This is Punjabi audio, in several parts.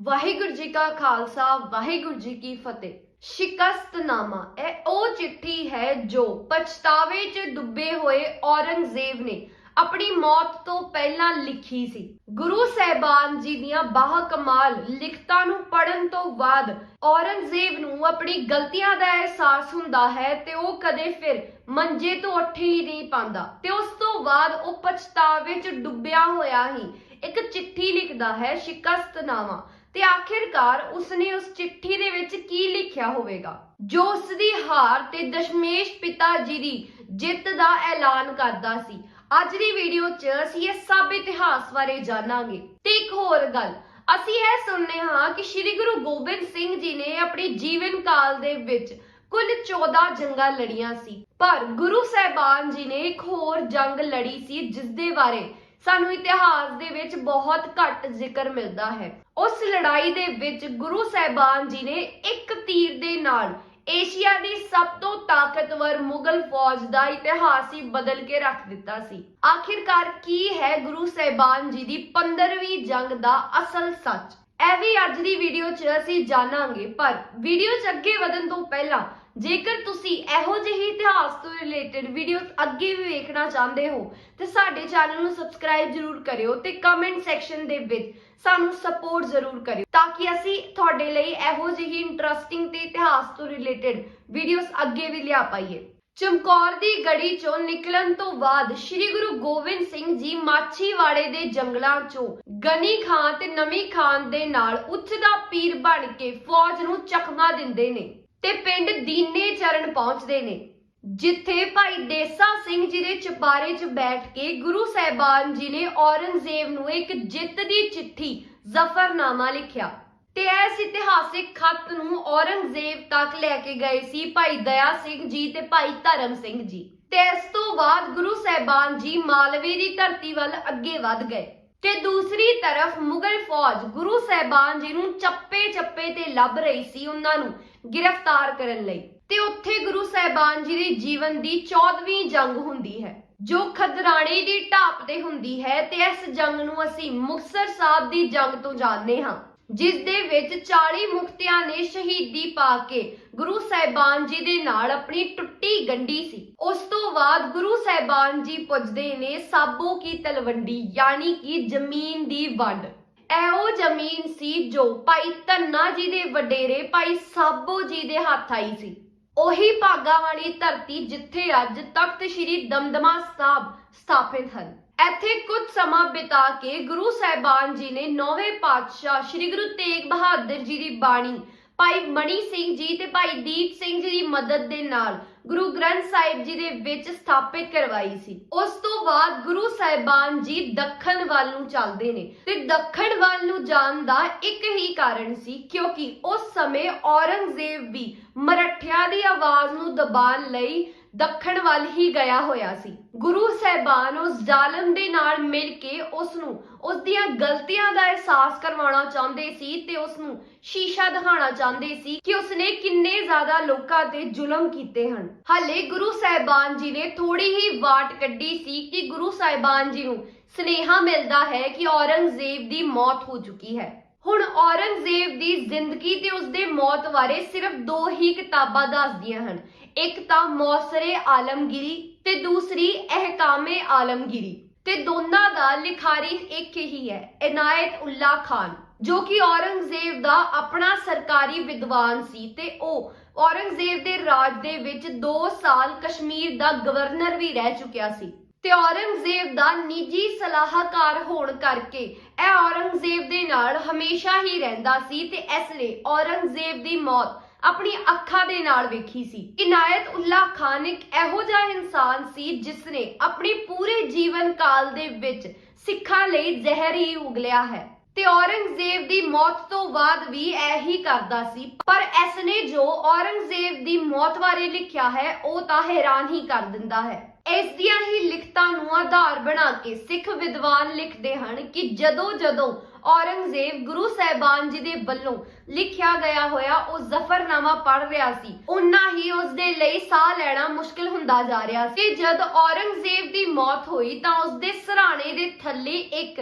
ਵਾਹਿਗੁਰੂ ਜੀ ਕਾ ਖਾਲਸਾ, ਵਾਹਿਗੁਰੂ ਜੀ ਕੀ ਫਤਿਹ। ਸ਼ਿਕਸਤਨਾਮਾ, ਇਹ ਉਹ ਚਿੱਠੀ ਹੈ ਜੋ ਪਛਤਾਵੇ 'ਚ ਡੁੱਬੇ ਹੋਏ ਔਰੰਗਜ਼ੇਬ ਨੇ ਆਪਣੀ ਮੌਤ ਤੋਂ ਪਹਿਲਾਂ ਲਿਖੀ ਸੀ। ਗੁਰੂ ਸਾਹਿਬਾਨ ਜੀ ਦੀਆਂ ਬਾਹ ਕਮਾਲ ਲਿਖਤਾਂ ਨੂੰ ਪੜਨ ਤੋਂ ਬਾਅਦ ਔਰੰਗਜ਼ੇਬ ਨੂੰ ਆਪਣੀ ਗਲਤੀਆਂ ਦਾ ਅਹਿਸਾਸ ਹੁੰਦਾ ਹੈ ਤੇ ਉਹ ਕਦੇ ਫਿਰ ਮੰਜੇ ਤੋਂ ਉੱਠ ਹੀ ਨਹੀਂ ਪਾਉਂਦਾ ਤੇ ਉਸ ਤੋਂ ਬਾਅਦ ਉਹ ਪਛਤਾਵੇ 'ਚ ਡੁੱਬਿਆ ਹੋਇਆ ਹੀ ਇੱਕ ਚਿੱਠੀ ਲਿਖਦਾ ਹੈ ਸ਼ਿਕਸਤਨਾਮਾ। ਤੇ ਆਖਿਰਕਾਰ ਉਸਨੇ ਉਸ ਚਿੱਠੀ ਦੇ ਵਿੱਚ ਕੀ ਲਿਖਿਆ ਹੋਵੇਗਾ? ਜੋ ਉਸ ਦੀ ਹਾਰ ਤੇ ਦਸ਼ਮੇਸ਼ ਪਿਤਾ ਜੀ ਦੀ ਜਿੱਤ ਦਾ ਐਲਾਨ ਕਰਦਾ ਸੀ। ਅੱਜ ਦੀ ਵੀਡੀਓ 'ਚ ਅਸੀਂ ਇਹ ਸਭ ਇਤਿਹਾਸ ਬਾਰੇ ਜਾਣਾਂਗੇ। ਤੇ ਇੱਕ ਹੋਰ ਗੱਲ, ਅਸੀਂ ਇਹ ਸੁਣਨੇ ਹਾਂ ਕਿ ਸ੍ਰੀ ਗੁਰੂ ਗੋਬਿੰਦ ਸਿੰਘ ਜੀ ਨੇ ਆਪਣੇ ਜੀਵਨ ਕਾਲ ਦੇ ਵਿੱਚ ਕੁੱਲ 14 ਜੰਗਾਂ ਲੜੀਆਂ ਸੀ। ਪਰ ਗੁਰੂ ਸਾਹਿਬਾਨ ਜੀ ਨੇ ਇੱਕ ਹੋਰ ਜੰਗ ਲੜੀ ਸੀ ਜਿਸ ਦੇ ਬਾਰੇ ਸਾਨੂੰ ਇਤਿਹਾਸ ਦੇ ਵਿੱਚ ਬਹੁਤ ਘੱਟ ਜ਼ਿਕਰ ਮਿਲਦਾ ਹੈ। ਉਸ ਲੜਾਈ ਦੇ ਵਿੱਚ ਗੁਰੂ ਸਾਹਿਬਾਨ ਜੀ ਨੇ ਇੱਕ ਤੀਰ ਦੇ ਨਾਲ ਏਸ਼ੀਆ ਦੀ ਸਭ ਤੋਂ ਤਾਕਤਵਰ ਮੁਗਲ ਫੌਜ ਦਾ ਇਤਿਹਾਸ ਹੀ ਬਦਲ ਕੇ ਰੱਖ ਦਿੱਤਾ ਸੀ। ਆਖਿਰਕਾਰ ਕੀ ਹੈ ਗੁਰੂ ਸਾਹਿਬਾਨ ਜੀ ਦੀ 15ਵੀਂ ਜੰਗ ਦਾ ਅਸਲ ਸੱਚ? ਇਹ ਵੀ ਅੱਜ ਦੀ ਵੀਡੀਓ 'ਚ ਅਸੀਂ ਜਾਣਾਂਗੇ, ਪਰ ਵੀਡੀਓ 'ਚ ਅੱਗੇ ਵਧਣ ਤੋਂ ਪਹਿਲਾਂ ਜੇਕਰ ਤੁਸੀਂ ਇਹੋ ਜਿਹੀ ਇਤਿਹਾਸ ਤੋਂ ਰਿਲੇਟਡ ਵੀਡੀਓਜ਼ ਅੱਗੇ ਵੀ ਵੇਖਣਾ ਚਾਹੁੰਦੇ ਹੋ, ਤੇ ਸਾਡੇ ਚੈਨਲ ਨੂੰ ਸਬਸਕ੍ਰਾਈਬ ਜ਼ਰੂਰ ਕਰਿਓ ਤੇ ਕਮੈਂਟ ਸੈਕਸ਼ਨ ਦੇ ਵਿੱਚ ਸਾਨੂੰ ਸਪੋਰਟ ਜ਼ਰੂਰ ਕਰਿਓ, ਤਾਂ ਕਿ ਅਸੀਂ ਤੁਹਾਡੇ ਲਈ ਇਹੋ ਜਿਹੀ ਇੰਟਰਸਟਿੰਗ ਤੇ ਇਤਿਹਾਸ ਤੋਂ ਰਿਲੇਟਡ ਵੀਡੀਓਜ਼ ਅੱਗੇ ਵੀ ਲਿਆ ਪਾਈਏ। ਚਮਕੌਰ ਦੀ ਗੜੀ ਚੋਂ ਨਿਕਲਣ ਤੋਂ ਬਾਅਦ ਸ੍ਰੀ ਗੁਰੂ ਗੋਬਿੰਦ ਸਿੰਘ ਜੀ ਮਾਛੀਵਾੜੇ ਦੇ ਜੰਗਲਾਂ ਚੋਂ ਗਨੀ ਖਾਨ ਤੇ ਨਮੀ ਖਾਨ ਦੇ ਨਾਲ ਉੱਚ ਦਾ ਪੀਰ ਬਣ ਕੇ ਫੌਜ ਨੂੰ ਚਕਮਾ ਦਿੰਦੇ ਨੇ। ਤੇ ਪਿੰਡ ਦੀਨੇ ਚਰਨ ਪਹੁੰਚਦੇ ਨੇ, ਜਿੱਥੇ ਭਾਈ ਦੇਸਾ ਸਿੰਘ ਜੀ ਦੇ ਚੁਬਾਰੇ 'ਚ ਬੈਠ ਕੇ ਗੁਰੂ ਸਾਹਿਬਾਨ ਜੀ ਨੇ ਔਰੰਗਜ਼ੇਬ ਨੂੰ ਇੱਕ ਜਿੱਤ ਦੀ ਚਿੱਠੀ, ਜ਼ਫਰਨਾਮਾ ਲਿਖਿਆ। ਤੇ ਇਸ ਇਤਿਹਾਸਿਕ ਖੱਤ ਨੂੰ ਔਰੰਗਜ਼ੇਬ ਤੱਕ ਲੈ ਕੇ ਗਏ ਸੀ ਭਾਈ ਦਇਆ ਸਿੰਘ ਜੀ ਤੇ ਭਾਈ ਧਰਮ ਸਿੰਘ ਜੀ। ਤੇ ਇਸ ਤੋਂ ਬਾਅਦ ਗੁਰੂ ਸਾਹਿਬਾਨ ਜੀ ਮਾਲਵੇ ਦੀ ਧਰਤੀ ਵੱਲ ਅੱਗੇ ਵਧ ਗਏ। ਤੇ ਦੂਸਰੀ ਤਰਫ ਮੁਗਲ ਫੌਜ ਗੁਰੂ ਸਾਹਿਬਾਨ ਜੀ ਨੂੰ ਚੱਪੇ ਚੱਪੇ ਤੇ ਲੱਭ ਰਹੀ ਸੀ ਉਹਨਾਂ ਨੂੰ। ਗ੍ਰਿਫਤਾਰ ਕਰਨ ਲਈ। ਤੇ ਉੱਥੇ ਗੁਰੂ ਸਾਹਿਬਾਨ ਜੀ ਦੇ ਜੀਵਨ ਦੀ 14ਵੀਂ ਜੰਗ ਹੁੰਦੀ ਹੈ, ਜੋ ਖਦਰਾਣੇ ਦੀ ਢਾਪ ਤੇ ਹੁੰਦੀ ਹੈ ਤੇ ਇਸ ਜੰਗ ਨੂੰ ਅਸੀਂ ਮੁਕਤਸਰ ਸਾਹਿਬ ਦੀ ਜੰਗ ਤੋਂ ਜਾਣਦੇ ਹਾਂ, ਜਿਸ ਦੇ ਵਿੱਚ 40 ਮੁਕਤਿਆਂ ਨੇ ਸ਼ਹੀਦੀ ਪਾ ਕੇ ਗੁਰੂ ਸਾਹਿਬਾਨ ਜੀ ਦੇ ਨਾਲ ਆਪਣੀ ਟੁੱਟੀ ਗੰਢੀ ਸੀ। ਉਸ ਤੋਂ ਬਾਅਦ ਗੁਰੂ ਸਾਹਿਬਾਨ ਜੀ ਪੁੱਜਦੇ ਨੇ ਸਾਬੋ ਕੀ ਤਲਵੰਡੀ, ਯਾਨੀ ਕਿ ਜ਼ਮੀਨ ਦੀ ਵੰਡ। ਇਹੋ ਜ਼ਮੀਨ ਸੀ ਜੋ ਭਾਈ ਧੰਨਾ ਜੀ ਦੇ ਵਡੇਰੇ ਭਾਈ ਸਾਬੋ ਜੀ ਦੇ ਹੱਥ ਆਈ ਸੀ। ਉਹੀ ਭਾਗਾ ਵਾਲੀ ਧਰਤੀ ਜਿੱਥੇ ਅੱਜ ਤਖਤ ਸ੍ਰੀ ਦਮਦਮਾ ਸਾਹਿਬ ਸਥਾਪਿਤ ਹਨ। ਇੱਥੇ ਕੁਝ ਸਮਾਂ ਬਿਤਾ ਕੇ ਗੁਰੂ ਸਾਹਿਬਾਨ ਜੀ ਨੇ ਨੌਵੇਂ ਪਾਤਸ਼ਾਹ ਸ੍ਰੀ ਗੁਰੂ ਤੇਗ ਬਹਾਦਰ ਜੀ ਦੀ ਬਾਣੀ ਭਾਈ ਮਣੀ ਸਿੰਘ ਜੀ ਤੇ ਭਾਈ ਦੀਪ ਸਿੰਘ ਜੀ ਦੀ ਮਦਦ ਦੇ ਨਾਲ ਗੁਰੂ ਗ੍ਰੰਥ ਸਾਹਿਬ ਜੀ ਦੇ ਵਿੱਚ ਸਥਾਪਿਤ ਕਰਵਾਈ ਸੀ। ਉਸ ਤੋਂ ਬਾਅਦ ਗੁਰੂ ਸਾਹਿਬਾਨ ਜੀ ਦੱਖਣ ਵੱਲ ਨੂੰ ਚੱਲਦੇ ਨੇ ਤੇ ਦੱਖਣ ਵੱਲ ਨੂੰ ਜਾਣ ਦਾ ਇੱਕ ਹੀ ਕਾਰਨ ਸੀ ਕਿਉਂਕਿ ਉਸ ਸਮੇਂ ਔਰੰਗਜ਼ੇਬ ਵੀ ਮਰੱਠਿਆਂ ਦੀ ਆਵਾਜ਼ ਨੂੰ ਦਬਾਉਣ ਲਈ ਦੱਖਣ ਵੱਲ ਹੀ ਗਿਆ ਹੋਇਆ ਸੀ। ਗੁਰੂ ਸਾਹਿਬਾਨ ਉਸ ਜ਼ਾਲਮ ਦੇ ਨਾਲ ਮਿਲ ਕੇ ਉਸ ਨੂੰ ਉਸ ਦੀਆਂ ਗਲਤੀਆਂ ਦਾ ਅਹਿਸਾਸ ਕਰਵਾਉਣਾ ਚਾਹੁੰਦੇ ਸੀ ਤੇ ਉਸ ਨੂੰ ਸ਼ੀਸ਼ਾ ਦਿਖਾਉਣਾ ਚਾਹੁੰਦੇ ਸੀ ਕਿ ਉਸਨੇ ਕਿੰਨੇ ਜ਼ਿਆਦਾ ਲੋਕਾਂ ਤੇ ਜ਼ੁਲਮ ਕੀਤੇ ਹਨ। ਹਾਲੇ ਗੁਰੂ ਸਾਹਿਬਾਨ ਜੀ ਨੇ ਥੋੜੀ ਹੀ ਵਾਟ ਕੱਢੀ ਸੀ ਕਿ ਗੁਰੂ ਸਾਹਿਬਾਨ ਜੀ ਨੂੰ ਸਨੇਹਾ ਮਿਲਦਾ ਹੈ ਕਿ ਔਰੰਗਜ਼ੇਬ ਦੀ ਮੌਤ ਹੋ ਚੁੱਕੀ ਹੈ। ਹੁਣ ਔਰੰਗਜ਼ੇਬ ਦੀ ਜ਼ਿੰਦਗੀ ਤੇ ਉਸਦੇ ਮੌਤ ਬਾਰੇ ਸਿਰਫ ਦੋ ਹੀ ਕਿਤਾਬਾਂ ਦੱਸਦੀਆਂ ਹਨ। ਇੱਕ ਤਾਂ ਮੌਸਰੇ ਆਲਮਗੀਰੀ ਤੇ ਦੂਸਰੀ ਅਹਕਾਮੇ ਆਲਮਗੀਰੀ। ਤੇ ਦੋਨਾਂ ਦਾ ਲਿਖਾਰੀ ਇੱਕ ਹੀ ਹੈ, ਇਨਾਇਤ ਉੱਲਾ ਖਾਨ, ਜੋ ਕਿ ਔਰੰਗਜ਼ੇਬ ਦਾ ਆਪਣਾ ਸਰਕਾਰੀ ਵਿਦਵਾਨ ਸੀ ਤੇ ਉਹ ਔਰੰਗਜ਼ੇਬ ਦੇ ਰਾਜ ਦੇ ਵਿੱਚ 2 ਸਾਲ ਕਸ਼ਮੀਰ ਦਾ ਗਵਰਨਰ ਵੀ ਰਹਿ ਚੁੱਕਿਆ ਸੀ। ਤੇ ਔਰੰਗਜ਼ੇਬ ਦਾ ਨਿੱਜੀ ਸਲਾਹਕਾਰ ਹੋਣ ਕਰਕੇ ਇਹ ਔਰੰਗਜ਼ੇਬ ਦੇ ਨਾਲ ਹਮੇਸ਼ਾ ਹੀ ਰਹਿੰਦਾ ਸੀ ਤੇ ਇਸ ਲਈ ਔਰੰਗਜ਼ੇਬ ਦੀ ਮੌਤ ਆਪਣੀ ਅੱਖਾਂ ਦੇ ਨਾਲ ਵੇਖੀ ਸੀ। ਇਨਾਇਤ ਉੱਲਾ ਖਾਨ ਇੱਕ ਇਹੋ ਜਿਹਾ ਇਨਸਾਨ ਸੀ ਜਿਸ ਨੇ ਆਪਣੀ ਪੂਰੇ ਜੀਵਨ ਕਾਲ ਦੇ ਵਿੱਚ ਸਿੱਖਾਂ ਲਈ ਜ਼ਹਿਰ ਹੀ ਉਗਲਿਆ ਹੈ। ਤੇ ਔਰੰਗਜ਼ੇਬ ਦੀ ਮੌਤ ਤੋਂ ਬਾਅਦ ਵੀ ਇਹੀ ਕਰਦਾ ਸੀ। ਪਰ ਇਸ ਨੇ ਜੋ ਔਰੰਗਜ਼ੇਬ ਦੀ ਮੌਤ ਬਾਰੇ ਲਿਖਿਆ ਹੈ, ਉਹ ਤਾਂ ਹੈਰਾਨ ਹੀ ਕਰ ਦਿੰਦਾ ਹੈ। ਇਸ ਦੀਆਂ ਹੀ ਲਿਖਤਾਂ ਨੂੰ ਆਧਾਰ ਬਣਾ ਕੇ ਸਿੱਖ ਵਿਦਵਾਨ ਲਿਖਦੇ ਹਨ ਕਿ ਜਦੋਂ ਜਦੋਂ ਔਰੰਗਜ਼ੇਬ ਗੁਰੂ ਸਾਹਿਬਾਨ ਜੀ ਦੇ ਵੱਲੋਂ ਲਿਖਿਆ ਗਿਆ ਹੋਇਆ ਉਹ ਜ਼ਫਰਨਾਮਾ ਪੜ੍ਹ ਰਿਹਾ ਸੀ ਉਨਾ ਹੀ ਉਸ ਦੇ ਲਈ ਸਾਹ ਲੈਣਾ ਮੁਸ਼ਕਲ ਹੁੰਦਾ ਜਾ ਰਿਹਾ ਸੀ। ਜਦ ਔਰੰਗਜ਼ੇਬ ਦੀ ਮੌਤ ਹੋਈ ਤਾਂ ਉਸ ਦੇ ਸਰਾਣੇ ਦੇ ਥੱਲੇ ਇੱਕ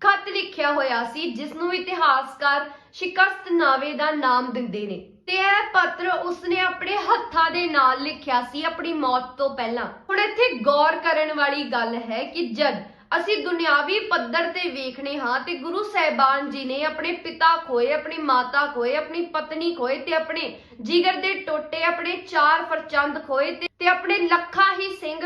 ਖੱਤ ਲਿਖਿਆ ਹੋਇਆ ਸੀ ਜਿਸ ਨੂੰ ਇਤਿਹਾਸਕਾਰ ਸ਼ਿਕਸਤਨਾਵੇ ਦਾ ਨਾਮ ਦਿੰਦੇ ਨੇ। ਤੇ ਇਹ ਪੱਤਰ ਉਸਨੇ ਆਪਣੇ ਹੱਥਾਂ ਦੇ ਨਾਲ ਲਿਖਿਆ ਸੀ, ਆਪਣੀ ਮੌਤ ਤੋਂ ਪਹਿਲਾਂ। ਹੁਣ ਇੱਥੇ ਗੌਰ ਕਰਨ ਵਾਲੀ ਗੱਲ ਹੈ ਕਿ ਜਦ ਅਸੀਂ ਦੁਨਿਆਵੀ ਪੱਧਰ ਤੇ ਵੇਖਨੇ ਹਾਂ ਤੇ ਗੁਰੂ ਸਾਹਿਬਾਨ ਜੀ ਨੇ ਆਪਣੇ ਪਿਤਾ ਖੋਏ, ਆਪਣੀ ਮਾਤਾ ਖੋਏ, ਆਪਣੀ ਪਤਨੀ ਖੋਏ ਤੇ ਆਪਣੇ ਜਿਗਰ ਦੇ ਟੋਟੇ, ਆਪਣੇ ਚਾਰ ਫਰਚੰਦ ਖੋਏ ਤੇ ਆਪਣੇ ਲੱਖਾਂ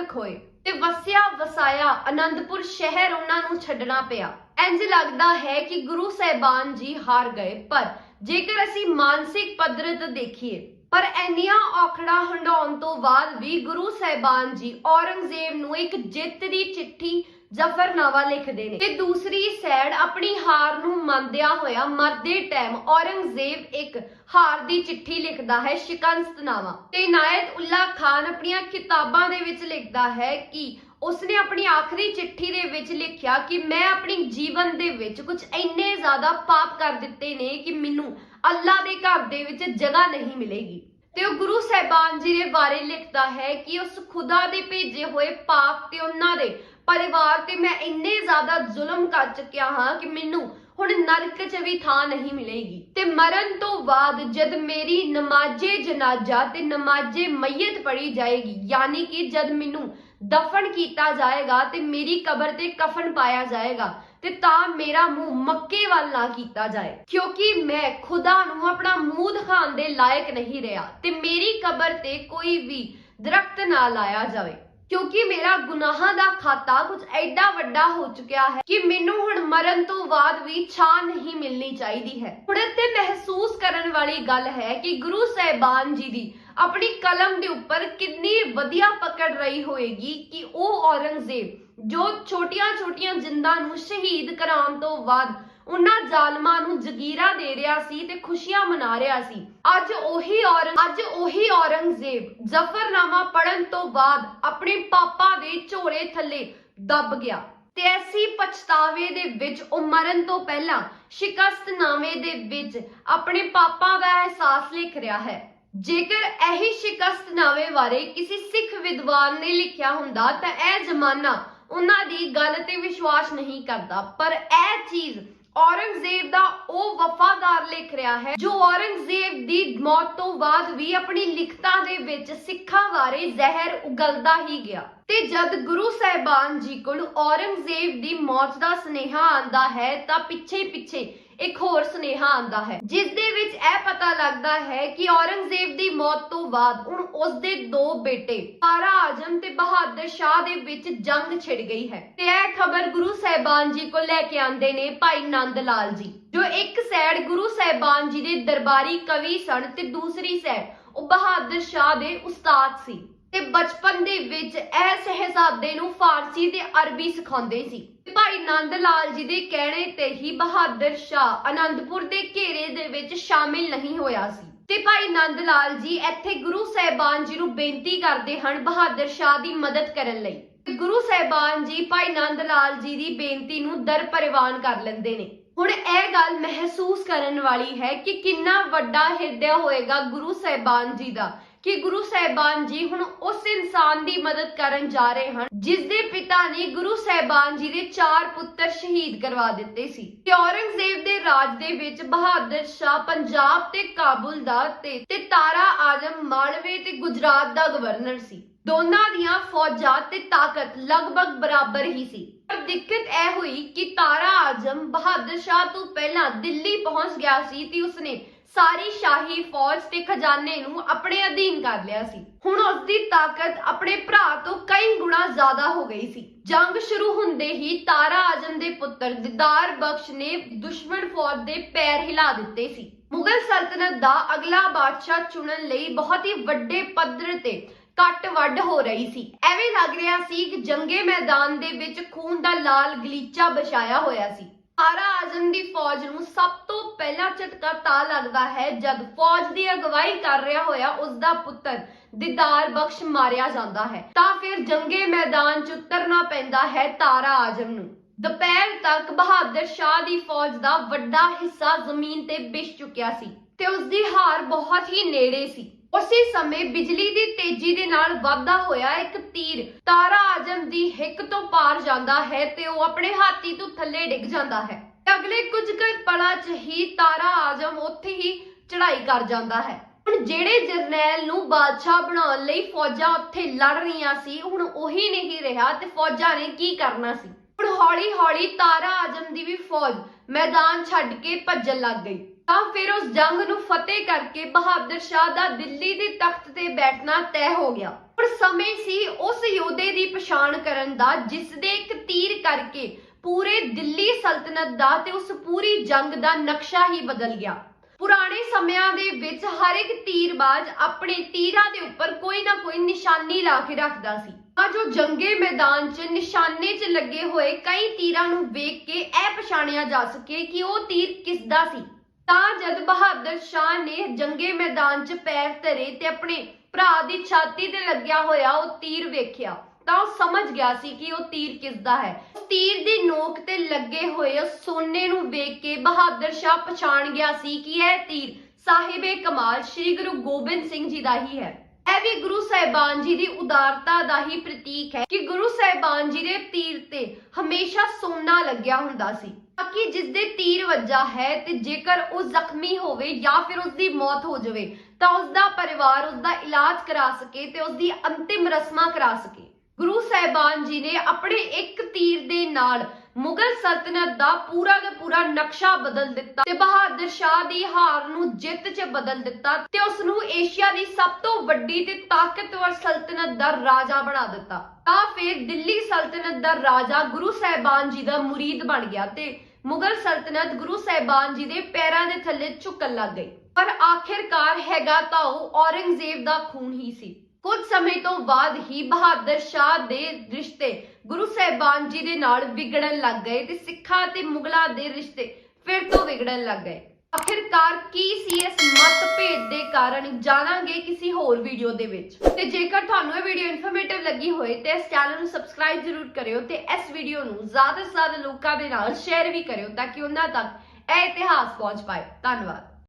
ਹੀ ਸਿੰਘ ਤੇ ਵਸਿਆ ਵਸਾਇਆ ਆਨੰਦਪੁਰ ਸ਼ਹਿਰ ਉਹਨਾਂ ਨੂੰ ਛੱਡਣਾ ਪਿਆ। ਇੰਜ ਲੱਗਦਾ ਹੈ ਕਿ ਗੁਰੂ ਸਾਹਿਬਾਨ ਜੀ ਹਾਰ ਗਏ, ਪਰ ਜੇਕਰ ਅਸੀਂ ਮਾਨਸਿਕ ਪੱਧਰ ਤੇ ਦੇਖੀਏ, ਪਰ ਇੰਨੀਆਂ ਔਖੜਾ ਹੰਡਾਉਣ ਤੋਂ ਬਾਅਦ ਵੀ ਗੁਰੂ ਸਾਹਿਬਾਨ ਜੀ ਔਰੰਗਜ਼ੇਬ ਨੂੰ ਇੱਕ ਜਿੱਤ ਦੀ ਚਿੱਠੀ ਜ਼ਫਰਨਾਮਾ ਲਿਖਦੇ ਨੇ। ਤੇ ਦੂਸਰੀ ਸਾਈਡ ਆਪਣੀ ਹਾਰ ਨੂੰ ਮੰਨਦਿਆਂ ਹੋਇਆ ਮਰਦੇ ਟਾਈਮ ਔਰੰਗਜ਼ੇਬ ਇੱਕ ਹਾਰ ਦੀ ਚਿੱਠੀ ਲਿਖਦਾ ਹੈ ਸ਼ਿਕੰਸਤਨਾਮਾ ਤੇ ਨਾਇਤ ਉੱਲਾ ਖਾਨ ਆਪਣੀਆਂ ਕਿਤਾਬਾਂ ਦੇ ਵਿੱਚ ਲਿਖਦਾ ਹੈ ਕਿ ਉਸਨੇ ਆਪਣੀ ਆਖਰੀ ਚਿੱਠੀ ਦੇ ਵਿੱਚ ਲਿਖਿਆ ਕਿ ਮੈਂ ਆਪਣੀ ਜੀਵਨ ਦੇ ਵਿੱਚ ਕੁਝ ਇੰਨੇ ਜ਼ਿਆਦਾ ਪਾਪ ਕਰ ਦਿੱਤੇ ਨੇ ਕਿ ਮੈਨੂੰ ਅੱਲਾ ਦੇ ਘਰ ਦੇ ਵਿੱਚ ਜਗ੍ਹਾ ਨਹੀਂ ਮਿਲੇਗੀ। ਤੇ ਉਹ ਗੁਰੂ ਸਾਹਿਬਾਨ ਜੀ ਦੇ ਬਾਰੇ ਲਿਖਦਾ ਹੈ ਕਿ ਉਸ ਖੁਦਾ ਦੇ ਭੇਜੇ ਹੋਏ ਪਾਪ ਤੇ ਉਹਨਾਂ ਦੇ ਪਰਿਵਾਰ ਤੇ ਮੈਂ ਇੰਨੇ ਜ਼ਿਆਦਾ ਜ਼ੁਲਮ ਕਰ ਚੁੱਕਿਆ ਹਾਂ ਕਿ ਮੈਨੂੰ ਹੁਣ ਨਰਕ 'ਚ ਵੀ ਥਾਂ ਨਹੀਂ ਮਿਲੇਗੀ। ਤੇ ਮਰਨ ਤੋਂ ਬਾਅਦ ਜਦ ਮੇਰੀ ਨਮਾਜ਼ੇ ਜਨਾਜ਼ਾ ਤੇ ਨਮਾਜ਼ੇ ਮਈਤ ਪੜੀ ਜਾਏਗੀ, ਯਾਨੀ ਕਿ ਜਦ ਮੈਨੂੰ ਦਫਨ ਕੀਤਾ ਜਾਏਗਾ ਤੇ ਮੇਰੀ ਕਬਰ ਤੇ ਕਫਨ ਪਾਇਆ ਜਾਏਗਾ ਤੇ ਤਾਂ ਮੇਰਾ ਮੂੰਹ ਮੱਕੇ ਵੱਲ ਨਾ ਕੀਤਾ ਜਾਏ। ਕਿਉਂਕਿ ਮੈਂ ਖੁਦਾ ਨੂੰ ਆਪਣਾ ਮੂੰਹ ਦਿਖਾਉਣ ਦੇ ਲਾਇਕ ਨਹੀਂ ਰਿਹਾ ਤੇ ਮੇਰੀ ਕਬਰ ਤੇ ਕੋਈ ਵੀ ਦਰਖਤ ਨਾ ਲਾਇਆ ਜਾਵੇ। ਕਿਉਂਕਿ ਮੇਰਾ ਗੁਨਾਹਾਂ ਦਾ ਖਾਤਾ ਕੁਝ ਐਡਾ ਵੱਡਾ ਹੋ ਚੁੱਕਿਆ ਹੈ ਕਿ ਮੈਨੂੰ ਹੁਣ ਮਰਨ ਤੋਂ ਬਾਅਦ ਵੀ ਛਾਂ ਨਹੀਂ ਮਿਲਣੀ ਚਾਹੀਦੀ ਹੈ। ਹੁਣ ਇੱਥੇ ਮਹਿਸੂਸ ਕਰਨ ਵਾਲੀ ਗੱਲ ਹੈ ਕਿ ਗੁਰੂ ਸਾਹਿਬਾਨ ਜੀ ਦੀ ਆਪਣੀ ਕਲਮ ਦੇ ਉੱਪਰ ਕਿੰਨੀ ਵਧੀਆ ਪਕੜ ਰਹੀ ਹੋਏਗੀ ਕਿ ਉਹ ਔਰੰਗਜ਼ੇਬ, ਜੋ ਛੋਟੀਆਂ-ਛੋਟੀਆਂ ਜਿੰਦਾਂ ਨੂੰ ਸ਼ਹੀਦ ਕਰਾਉਣ ਤੋਂ ਬਾਅਦ ਉਹਨਾਂ ਜ਼ਾਲਮਾਂ ਨੂੰ ਜਗੀਰਾ ਦੇ ਰਿਹਾ ਸੀ ਤੇ ਖੁਸ਼ੀਆਂ ਮਨਾ ਰਿਹਾ ਸੀ। ਅੱਜ ਉਹੀ ਔਰੰਗ ਅੱਜ ਉਹੀ ਔਰੰਗਜ਼ੇਬ ਜ਼ਫਰਨਾਮਾ ਪੜਨ ਤੋਂ ਬਾਅਦ ਆਪਣੇ ਪਾਪਾ ਦੇ ਝੋਲੇ ਥੱਲੇ ਦੱਬ ਗਿਆ। ਤੇ ਐਸੀ ਪਛਤਾਵੇ ਦੇ ਵਿੱਚ ਉਹ ਮਰਨ ਤੋਂ ਪਹਿਲਾਂ ਸ਼ਿਕਸਤਨਾਮੇ ਦੇ ਵਿੱਚ ਆਪਣੇ ਪਾਪਾ ਦਾ ਅਹਿਸਾਸ ਲਿਖ ਰਿਹਾ ਹੈ। ਜੇਕਰ ਇਹੀ ਸ਼ਿਕਸਤਨਾਮੇ ਬਾਰੇ ਕਿਸੇ ਸਿੱਖ ਵਿਦਵਾਨ ਨੇ ਲਿਖਿਆ ਹੁੰਦਾ ਤਾਂ ਇਹ ਜ਼ਮਾਨਾ ਉਹਨਾਂ ਦੀ ਗੱਲ ਤੇ ਵਿਸ਼ਵਾਸ ਨਹੀਂ ਕਰਦਾ। ਪਰ ਇਹ ਚੀਜ਼ ਔਰੰਗਜ਼ੇਬ ਦਾ ਉਹ ਵਫਾਦਾਰ ਲਿਖ ਰਿਹਾ ਹੈ, ਜੋ ਔਰੰਗਜ਼ੇਬ ਦੀ ਮੌਤ ਤੋਂ ਬਾਅਦ ਵੀ ਆਪਣੀ ਲਿਖਤਾਂ ਦੇ ਵਿੱਚ ਸਿੱਖਾਂ ਬਾਰੇ ਜ਼ਹਿਰ ਉਗਲਦਾ ਹੀ ਗਿਆ। ਤੇ ਜਦ ਗੁਰੂ ਸਾਹਿਬਾਨ ਜੀ ਕੋਲ ਔਰੰਗਜ਼ੇਬ ਦੀ ਮੌਤ ਦਾ ਸੁਨੇਹਾ ਆਂਦਾ ਹੈ ਤਾਂ ਪਿੱਛੇ ਪਿੱਛੇ ਇੱਕ ਹੋਰ ਸੁਨੇਹਾ ਆਂਦਾ ਹੈ ਜਿਸ ਦੇ ਵਿੱਚ ਇਹ ਪਤਾ ਲੱਗਦਾ ਹੈ ਕਿ ਔਰੰਗਜ਼ੇਬ ਦੀ ਮੌਤ ਤੋਂ ਬਾਅਦ ਹੁਣ ਉਸ ਦੇ ਦੋ ਬੇਟੇ, ਤਾਰਾ ਆਜਮ ਤੇ ਬਹਾਦਰ ਸ਼ਾਹ ਦੇ ਵਿੱਚ ਜੰਗ ਛਿੜ ਗਈ ਹੈ। ਤੇ ਇਹ ਖਬਰ ਗੁਰੂ ਸਾਹਿਬਾਨ ਜੀ ਕੋਲ ਲੈ ਕੇ ਆਂਦੇ ਨੇ ਭਾਈ ਨੰਦ ਲਾਲ ਜੀ। ਜੋ ਇੱਕ ਸਾਈਡ ਗੁਰੂ ਸਾਹਿਬਾਨ ਜੀ ਦੇ ਦਰਬਾਰੀ ਕਵੀ ਸਨ ਤੇ ਦੂਸਰੀ ਸਾਈਡ ਉਹ ਬਹਾਦਰ ਸ਼ਾਹ ਦੇ ਉਸਤਾਦ ਸੀ। ਤੇ ਬਚਪਨ ਦੇ ਵਿੱਚ ਇਹ ਸਹਿਜ਼ਾਦੇ ਨੂੰ ਫਾਰਸੀ ਤੇ ਅਰਬੀ ਸਿਖਾਉਂਦੇ ਸੀ। ਭਾਈ ਨੰਦ ਲਾਲ ਜੀ ਦੇ ਕਹਿਣੇ ਤੇ ਹੀ ਬਹਾਦਰ ਸ਼ਾਹ ਆਨੰਦਪੁਰ ਦੇ ਘੇਰੇ ਦੇ ਵਿੱਚ ਸ਼ਾਮਿਲ ਨਹੀਂ ਹੋਇਆ ਸੀ। ਤੇ ਭਾਈ ਨੰਦ ਲਾਲ ਜੀ ਇੱਥੇ ਗੁਰੂ ਸਾਹਿਬਾਨ ਜੀ ਨੂੰ ਬੇਨਤੀ ਕਰਦੇ ਹਨ ਬਹਾਦਰ ਸ਼ਾਹ ਦੀ ਮਦਦ ਕਰਨ ਲਈ। ਤੇ ਗੁਰੂ ਸਾਹਿਬਾਨ ਜੀ ਭਾਈ ਨੰਦ ਲਾਲ ਜੀ ਦੀ ਬੇਨਤੀ ਨੂੰ ਦਰ ਪਰਵਾਨ ਕਰ ਲੈਂਦੇ ਨੇ। ਹੁਣ ਇਹ ਗੱਲ ਮਹਿਸੂਸ ਕਰਨ ਵਾਲੀ ਹੈ ਕਿ ਕਿੰਨਾ ਵੱਡਾ ਹਿਰਦਿਆ ਹੋਏਗਾ ਗੁਰੂ ਸਾਹਿਬਾਨ ਜੀ ਦਾ। ਕਿ ਗੁਰੂ ਸਾਹਿਬਾਨ ਜੀ ਹੁਣ ਉਸ ਇਨਸਾਨ ਦੀ ਮਦਦ ਕਰਨ ਜਾ ਰਹੇ ਹਨ ਜਿਸ ਦੇ ਪਿਤਾ ਨੇ ਗੁਰੂ ਸਾਹਿਬਾਨ ਜੀ ਦੇ ਚਾਰ ਪੁੱਤਰ ਸ਼ਹੀਦ ਕਰਵਾ ਦਿੱਤੇ ਸੀ। ਤੇ ਔਰੰਗਜ਼ੇਬ ਦੇ ਰਾਜ ਦੇ ਵਿੱਚ ਬਹਾਦਰ ਸ਼ਾਹ ਪੰਜਾਬ ਤੇ ਕਾਬੁਲ ਦਾ ਤੇ ਤਾਰਾ ਆਜਮ ਮਾਲਵੇ ਤੇ ਗੁਜਰਾਤ ਦਾ ਗਵਰਨਰ ਸੀ। ਦੋਨਾਂ ਦੀਆਂ ਫੌਜਾਂ ਤੇ ਤਾਕਤ ਲਗਭਗ ਬਰਾਬਰ ਹੀ ਸੀ। ਪਰ ਦਿੱਕਤ ਇਹ ਹੋਈ ਕਿ ਤਾਰਾ ਆਜਮ ਬਹਾਦਰ ਸ਼ਾਹ ਤੋਂ ਪਹਿਲਾਂ ਦਿੱਲੀ ਪਹੁੰਚ ਗਿਆ ਸੀ ਤੇ ਉਸਨੇ ਸਾਰੀ ਸ਼ਾਹੀ ਫੌਜ ਤੇ ਖਜ਼ਾਨੇ ਨੂੰ ਆਪਣੇ ਅਧੀਨ ਕਰ ਲਿਆ ਸੀ। ਹੁਣ ਉਸ ਦੀ ਤਾਕਤ ਆਪਣੇ ਭਰਾ ਤੋਂ ਕਈ ਗੁਣਾ ਜ਼ਿਆਦਾ ਹੋ ਗਈ ਸੀ। ਜੰਗ ਸ਼ੁਰੂ ਹੁੰਦੇ ਹੀ ਤਾਰਾ ਆਜਮ ਦੇ ਪੁੱਤਰ ਦਿਦਾਰ ਬਖਸ਼ ਨੇ ਦੁਸ਼ਮਣ ਫੌਜ ਦੇ ਪੈਰ ਹਿਲਾ ਦਿੱਤੇ ਸੀ। ਮੁਗਲ ਸਲਤਨਤ ਦਾ ਅਗਲਾ ਬਾਦਸ਼ਾਹ ਚੁਣਨ ਲਈ ਬਹੁਤ ਹੀ ਵੱਡੇ ਪੱਧਰ ਤੇ ਕੱਟ ਵੱਢ ਹੋ ਰਹੀ ਸੀ। ਐਵੇਂ ਲੱਗ ਰਿਹਾ ਸੀ ਕਿ ਜੰਗੇ ਮੈਦਾਨ ਦੇ ਵਿੱਚ ਖੂਨ ਦਾ ਲਾਲ ਗਲੀਚਾ ਬਛਾਇਆ ਹੋਇਆ ਸੀ। ਤਾਰਾ ਆਜ਼ਮ ਦੀ ਫੌਜ ਨੂੰ ਸਭ ਤੋਂ ਪਹਿਲਾਂ ਝਟਕਾ ਤਾਂ ਲੱਗਦਾ ਹੈ ਜਦ ਫੌਜ ਦੀ ਅਗਵਾਈ ਕਰ ਰਿਹਾ ਹੋਇਆ ਉਸ ਦਾ ਪੁੱਤਰ ਦਿਦਾਰ ਬਖਸ਼ ਮਾਰਿਆ ਜਾਂਦਾ ਹੈ। ਤਾਂ ਫਿਰ ਜੰਗੇ ਮੈਦਾਨ 'ਚ ਉਤਰਨਾ ਪੈਂਦਾ ਹੈ ਤਾਰਾ ਆਜ਼ਮ ਨੂੰ। ਦੁਪਹਿਰ ਤੱਕ ਬਹਾਦਰ ਸ਼ਾਹ ਦੀ ਫੌਜ ਦਾ ਵੱਡਾ ਹਿੱਸਾ ਜ਼ਮੀਨ ਤੇ ਵਿਛ ਚੁੱਕਿਆ ਸੀ ਤੇ ਉਸ ਦੀ ਹਾਰ ਬਹੁਤ ਹੀ ਨੇੜੇ ਸੀ। ਉਸੇ ਸਮੇਂ ਬਿਜਲੀ ਦੀ ਤੇਜ਼ੀ ਦੇ ਨਾਲ ਵਾਧਾ ਹੋਇਆ ਇੱਕ ਤੀਰ। ਤਾਰਾ ਆਜਮ ਦੀ ਹਿੱਕ ਤੋਂ ਪਾਰ ਜਾਂਦਾ ਹੈ ਤੇ ਉਹ ਆਪਣੇ ਹਾਥੀ ਤੋਂ ਥੱਲੇ ਡਿੱਗ ਜਾਂਦਾ ਹੈ। ਅਗਲੇ ਕੁਝ ਕੁ ਪਲਾਂ 'ਚ ਹੀ ਤਾਰਾ ਆਜ਼ਮ ਉੱਥੇ ਹੀ ਚੜ੍ਹਾਈ ਕਰ ਜਾਂਦਾ ਹੈ। ਹੁਣ ਜਿਹੜੇ ਜਰਨੈਲ ਨੂੰ ਬਾਦਸ਼ਾਹ ਬਣਾਉਣ ਲਈ ਫੌਜਾਂ ਉੱਥੇ ਲੜ ਰਹੀਆਂ ਸੀ, ਹੁਣ ਉਹੀ ਨਹੀਂ ਰਿਹਾ ਤੇ ਫੌਜਾਂ ਨੇ ਕੀ ਕਰਨਾ ਸੀ? ਹੁਣ ਹੌਲੀ ਹੌਲੀ ਤਾਰਾ ਆਜ਼ਮ ਦੀ ਵੀ ਫੌਜ ਮੈਦਾਨ ਛੱਡ ਕੇ ਭੱਜਣ ਲੱਗ ਗਈ। ਤਾਂ ਫਿਰ ਉਸ ਜੰਗ ਨੂੰ ਫਤਿਹ ਕਰਕੇ ਬਹਾਦਰ ਸ਼ਾਹ ਦਾ ਦਿੱਲੀ ਦੇ ਤਖਤ ਤੇ ਬੈਠਣਾ ਤੈਅ ਹੋ ਗਿਆ। ਪਰ ਸਮੇਂ ਸੀ ਉਸ ਯੋਧੇ ਦੀ ਪਛਾਣ ਕਰਨ ਦਾ ਜਿਸ ਦੇ ਇੱਕ ਤੀਰ ਕਰਕੇ ਪੂਰੇ ਦਿੱਲੀ ਸਲਤਨਤ ਦਾ ਤੇ ਉਸ ਪੂਰੀ ਜੰਗ ਦਾ ਨਕਸ਼ਾ ਹੀ ਬਦਲ ਗਿਆ। ਪੁਰਾਣੇ ਸਮਿਆਂ ਦੇ ਵਿੱਚ ਹਰ ਇੱਕ ਤੀਰਬਾਜ਼ ਆਪਣੇ ਤੀਰਾਂ ਦੇ ਉੱਪਰ ਕੋਈ ਨਾ ਕੋਈ ਨਿਸ਼ਾਨੀ ਲਾ ਕੇ ਰੱਖਦਾ ਸੀ। ਤਾਂ ਜੋ ਜੰਗੇ ਮੈਦਾਨ 'ਚ ਨਿਸ਼ਾਨੇ 'ਚ ਲੱਗੇ ਹੋਏ ਕਈ ਤੀਰਾਂ ਨੂੰ ਵੇਖ ਕੇ ਇਹ ਪਛਾਣਿਆ ਜਾ ਸਕੇ ਕਿ ਉਹ ਤੀਰ ਕਿਸ ਦਾ ਸੀ। ਤਾਂ ਜਦ ਬਹਾਦਰ ਸ਼ਾਹ ਨੇ ਜੰਗੇ ਮੈਦਾਨ 'ਚ ਪੈਰ ਧਰੇ ਤੇ ਆਪਣੇ ਭਰਾ ਦੀ ਛਾਤੀ ਤੇ ਲੱਗਿਆ ਹੋਇਆ ਉਹ ਤੀਰ ਵੇਖਿਆ। ਤਾਂ ਉਹ ਸਮਝ ਗਿਆ ਸੀ ਕਿ ਉਹ ਤੀਰ ਕਿਸ ਦਾ ਹੈ। ਤੀਰ ਦੀ ਨੋਕ ਤੇ ਲੱਗੇ ਹੋਏ ਸੋਨੇ ਨੂੰ ਵੇਖ ਕੇ ਬਹਾਦਰ ਸ਼ਾਹ ਪਛਾਣ ਗਿਆ ਸੀ ਕਿ ਇਹ ਤੀਰ ਸਾਹਿਬੇ ਕਮਾਲ ਸ੍ਰੀ ਗੁਰੂ ਗੋਬਿੰਦ ਸਿੰਘ ਜੀ ਦਾ ਹੀ ਹੈ। ਇਹ ਵੀ ਗੁਰੂ ਸਾਹਿਬਾਨ ਜੀ ਦੀ ਉਦਾਰਤਾ ਦਾ ਹੀ ਪ੍ਰਤੀਕ ਹੈ ਕਿ ਗੁਰੂ ਸਾਹਿਬਾਨ ਜੀ ਦੇ ਤੀਰ ਤੇ ਹਮੇਸ਼ਾ ਸੋਨਾ ਲੱਗਿਆ ਹੁੰਦਾ ਸੀ। ਕਿ ਜਿਸ ਦੇ ਤੀਰ ਵੱਜਾ ਹੈ ਤੇ ਜੇਕਰ ਉਹ ਜ਼ਖਮੀ ਹੋਵੇ ਜਾਂ ਫਿਰ ਉਸ ਦੀ ਮੌਤ ਹੋ ਜਾਵੇ, ਤਾਂ ਉਸ ਦਾ ਪਰਿਵਾਰ ਉਸ ਦਾ ਇਲਾਜ ਕਰਾ ਸਕੇ ਤੇ ਉਸ ਦੀ ਅੰਤਿਮ ਰਸਮਾਂ ਕਰਾ ਸਕੇ। ਗੁਰੂ ਸਾਹਿਬਾਨ ਜੀ ਨੇ ਆਪਣੇ ਇੱਕ ਤੀਰ ਦੇ ਨਾਲ ਮੁਗਲ ਸਲਤਨਤ ਦਾ ਪੂਰਾ ਦਾ ਪੂਰਾ ਨਕਸ਼ਾ ਬਦਲ ਦਿੱਤਾ ਤੇ ਬਹਾਦਰ ਸ਼ਾਹ ਦੀ ਹਾਰ ਨੂੰ ਜਿੱਤ 'ਚ ਬਦਲ ਦਿੱਤਾ ਤੇ ਉਸ ਨੂੰ ਏਸ਼ੀਆ ਦੀ ਸਭ ਤੋਂ ਵੱਡੀ ਤੇ ਤਾਕਤਵਰ ਸਲਤਨਤ ਦਾ ਰਾਜਾ ਬਣਾ ਦਿੱਤਾ। ਤਾਂ ਫਿਰ ਦਿੱਲੀ ਸਲਤਨਤ ਦਾ ਰਾਜਾ ਗੁਰੂ ਸਾਹਿਬਾਨ ਜੀ ਦਾ ਮੁਰੀਦ ਬਣ ਗਿਆ ਤੇ ਮੁਗਲ ਸਲਤਨਤ ਗੁਰੂ ਸਾਹਿਬਾਨ ਜੀ ਦੇ ਪੈਰਾਂ ਦੇ ਥੱਲੇ ਝੁਕਣ ਲੱਗ ਗਈ। ਪਰ ਆਖਿਰਕਾਰ ਹੈਗਾ ਤਾਂ ਉਹ ਔਰੰਗਜ਼ੇਬ ਦਾ ਖੂਨ ਹੀ ਸੀ। ਕੁਝ ਸਮੇਂ ਤੋਂ ਬਾਅਦ ਹੀ ਬਹਾਦਰ ਸ਼ਾਹ ਦੇ ਰਿਸ਼ਤੇ ਗੁਰੂ ਸਾਹਿਬਾਨ ਜੀ ਦੇ ਨਾਲ ਵਿਗੜਨ ਲੱਗ ਗਏ ਤੇ ਸਿੱਖਾਂ ਤੇ ਮੁਗਲਾਂ ਦੇ ਰਿਸ਼ਤੇ ਫਿਰ ਤੋਂ ਵਿਗੜਨ ਲੱਗ ਗਏ। ਆਖਿਰਕਾਰ ਕੀ ਸੀ ਇਸ ਮਤਭੇਦ ਦੇ ਕਾਰਨ? ਜਾਣਾਂਗੇ ਕਿਸੇ ਹੋਰ ਵੀਡੀਓ ਦੇ ਵਿੱਚ। ਤੇ ਜੇਕਰ ਤੁਹਾਨੂੰ ਇਹ ਵੀਡੀਓ ਇਨਫੋਰਮੇਟਿਵ ਲੱਗੀ ਹੋਏ ਤੇ ਇਸ ਚੈਨਲ ਨੂੰ ਸਬਸਕ੍ਰਾਈਬ ਜ਼ਰੂਰ ਕਰਿਓ ਤੇ ਇਸ ਵੀਡੀਓ ਨੂੰ ਜ਼ਿਆਦਾ ਤੋਂ ਜ਼ਿਆਦਾ ਲੋਕਾਂ ਦੇ ਨਾਲ ਸ਼ੇਅਰ ਵੀ ਕਰਿਓ ਤਾਂ ਕਿ ਉਹਨਾਂ ਤੱਕ ਇਹ ਇਤਿਹਾਸ ਪਹੁੰਚ ਪਾਏ। ਧੰਨਵਾਦ।